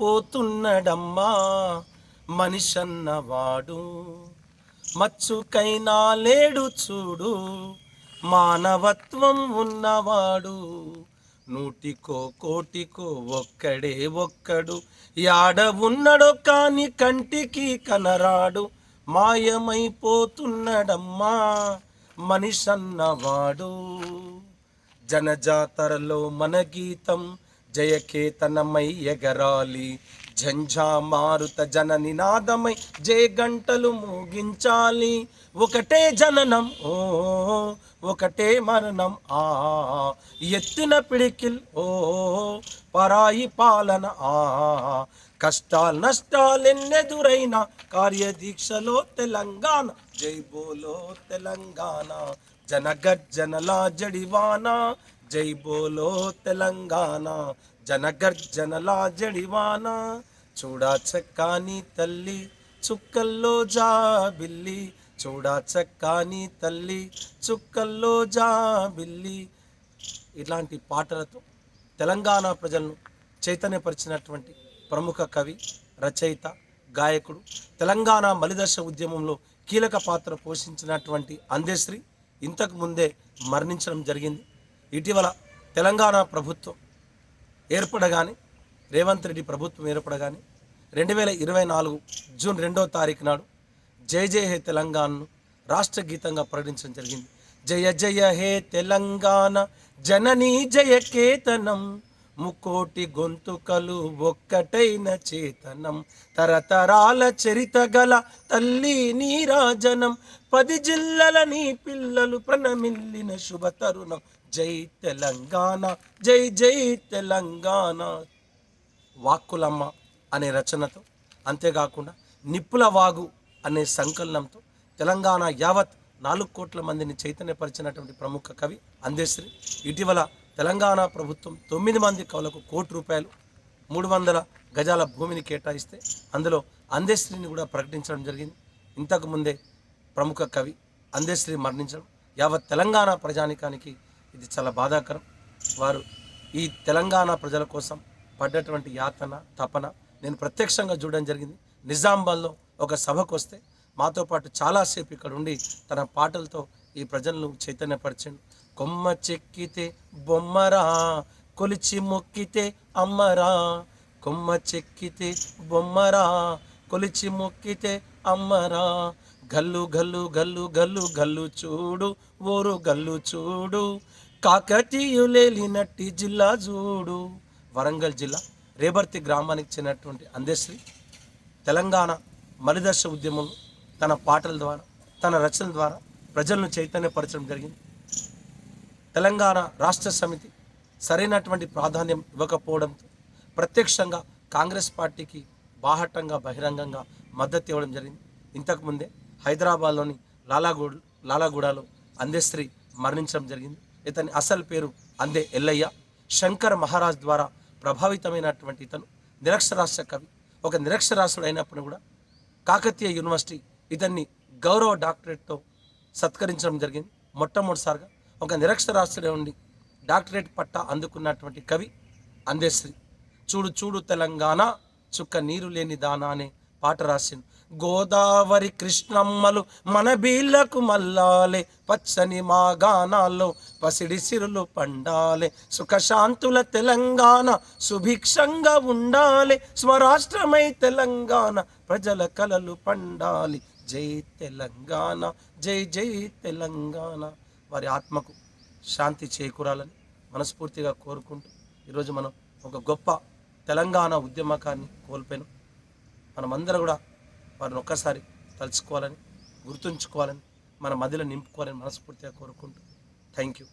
పోతున్నడమ్మా మనిషన్నవాడు. మచ్చుకైనా లేడు చూడు మానవత్వం ఉన్నవాడు. నూటికో కోటికో ఒక్కడే ఒక్కడు యాడ ఉన్నడో కాని కంటికి కనరాడు. మాయమైపోతున్నడమ్మా మనిషన్నవాడు. జనజాతరలో మన గీతం జయకేతనమై ఎగరాలి. ఝంఝా మారుత జన నినాదమై జయ గంటలు మోగించాలి. ఒకటే జననం ఓ ఒకటే మరణం ఆ ఎత్తిన పిడికిల్ ఓ పరాయి పాలన ఆ కష్టాలు నష్టాలెన్నెదురైన కార్యదీక్షలో తెలంగాణ జై బోలో తెలంగాణ. జనగర్జనలా జడివాన జై బోలో తెలంగాణ జనగర్జనలా జడివాన చూడా చక్కాని తల్లి చుక్కల్లో జా బిల్లి. చూడా చక్కాని తల్లి చుక్కల్లో జా బిల్లి. ఇలాంటి పాటలతో తెలంగాణ ప్రజలను చైతన్యపరిచినటువంటి ప్రముఖ కవి రచయిత గాయకుడు తెలంగాణ మలిదశ ఉద్యమంలో కీలక పాత్ర పోషించినటువంటి అందేశ్రీ ఇంతకు ముందే మరణించడం జరిగింది. ఇటీవల తెలంగాణ ప్రభుత్వం ఏర్పడగానే రేవంత్ రెడ్డి ప్రభుత్వం ఏర్పడగానే రెండు వేల ఇరవై నాలుగు జూన్ రెండో తారీఖు నాడు జయ జయ హే తెలంగాణను రాష్ట్ర గీతంగా ప్రకటించడం జరిగింది. జయ జయ హే తెలంగాణ జననీ జయ కేతనం ముకోటి గొంతుకలు ఒక్కటైన చేతనం తరతరాల చరిత గల తల్లి నీరాజనం పది జిల్లల నీ పిల్లలు ప్రణమిల్లిన శుభ తరుణం జై తెలంగాణ జై జై తెలంగాణ. వాక్కులమ్మ అనే రచనతో అంతేకాకుండా నిప్పుల వాగు అనే సంకలనంతో తెలంగాణ యావత్ నాలుగు కోట్ల మందిని చైతన్యపరిచినటువంటి ప్రముఖ కవి అందేశ్రీ. ఇటీవల తెలంగాణ ప్రభుత్వం తొమ్మిది మంది కవులకు కోటి రూపాయలు మూడు వందల గజాల భూమిని కేటాయిస్తే అందులో అందేశ్రీని కూడా ప్రకటించడం జరిగింది. ఇంతకుముందే ప్రముఖ కవి అందేశ్రీ మరణించడం యావత్ తెలంగాణ ప్రజానికానికి ఇది చాలా బాధాకరం. వారు ఈ తెలంగాణ ప్రజల కోసం పడ్డటువంటి యాతన తపన నేను ప్రత్యక్షంగా చూడడం జరిగింది. నిజామాబాద్లో ఒక సభకు వస్తే మాతో పాటు చాలాసేపు ఇక్కడ ఉండి తన పాటలతో ఈ ప్రజలను చైతన్యపరిచాడు. కొమ్మ చెక్కితే బొమ్మరా కొలిచి మొక్కితే అమ్మరా. కొమ్మ చెక్కితే బొమ్మరా కొలిచి మొక్కితే అమ్మరా. గల్లు గల్లు గల్లు గల్లు గల్లు చూడు ఊరు గల్లు చూడు. కాకతీయులేలినట్టి జిల్లా చూడు. వరంగల్ జిల్లా రేబర్తి గ్రామానికి చెందినటువంటి అందేశ్రీ తెలంగాణ మలిదర్శ ఉద్యమంలో తన పాటల ద్వారా తన రచనల ద్వారా ప్రజలను చైతన్యపరచడం జరిగింది. తెలంగాణ రాష్ట్ర సమితి సరైనటువంటి ప్రాధాన్యం ఇవ్వకపోవడంతో ప్రత్యక్షంగా కాంగ్రెస్ పార్టీకి బాహటంగా బహిరంగంగా మద్దతు ఇవ్వడం జరిగింది. ఇంతకుముందే హైదరాబాద్లోని లాలాగూడ్ లాలాగూడలో అందేశ్రీ మరణించడం జరిగింది. ఇతని అసలు పేరు అందే ఎల్లయ్య. శంకర్ మహారాజ్ ద్వారా ప్రభావితమైనటువంటి ఇతను నిరక్షరాస్య కవి. ఒక నిరక్షరాస్యుడు అయినప్పుడు కూడా కాకతీయ యూనివర్సిటీ ఇతన్ని గౌరవ డాక్టరేట్తో సత్కరించడం జరిగింది. మొట్టమొదటిసారిగా ఒక నిరక్షరాస్యుడే ఉండి డాక్టరేట్ పట్టా అందుకున్నటువంటి కవి అందేశ్రీ. చూడు చూడు తెలంగాణ చుక్క నీరు లేని దానా అనే పాట రాసింది. గోదావరి కృష్ణమ్మలు మన బీళ్ళకు మల్లాలే పచ్చని మా గానాల్లో పసిడి సిరులు పండాలే. సుఖశాంతుల తెలంగాణ సుభిక్షంగా ఉండాలి స్వరాష్ట్రమై తెలంగాణ ప్రజల కలలు పండాలి. జై తెలంగాణ జై జై తెలంగాణ. వారి ఆత్మకు శాంతి చేకూరాలని మనస్ఫూర్తిగా కోరుకుంటూ ఈరోజు మనం ఒక గొప్ప తెలంగాణ ఉద్యమకాన్ని కోల్పోయినాం. మనమందరం కూడా వారిని ఒక్కసారి తలుచుకోవాలని గుర్తుంచుకోవాలని మన మదిలో నింపుకోవాలని మనస్ఫూర్తిగా కోరుకుంటూ థ్యాంక్ యూ.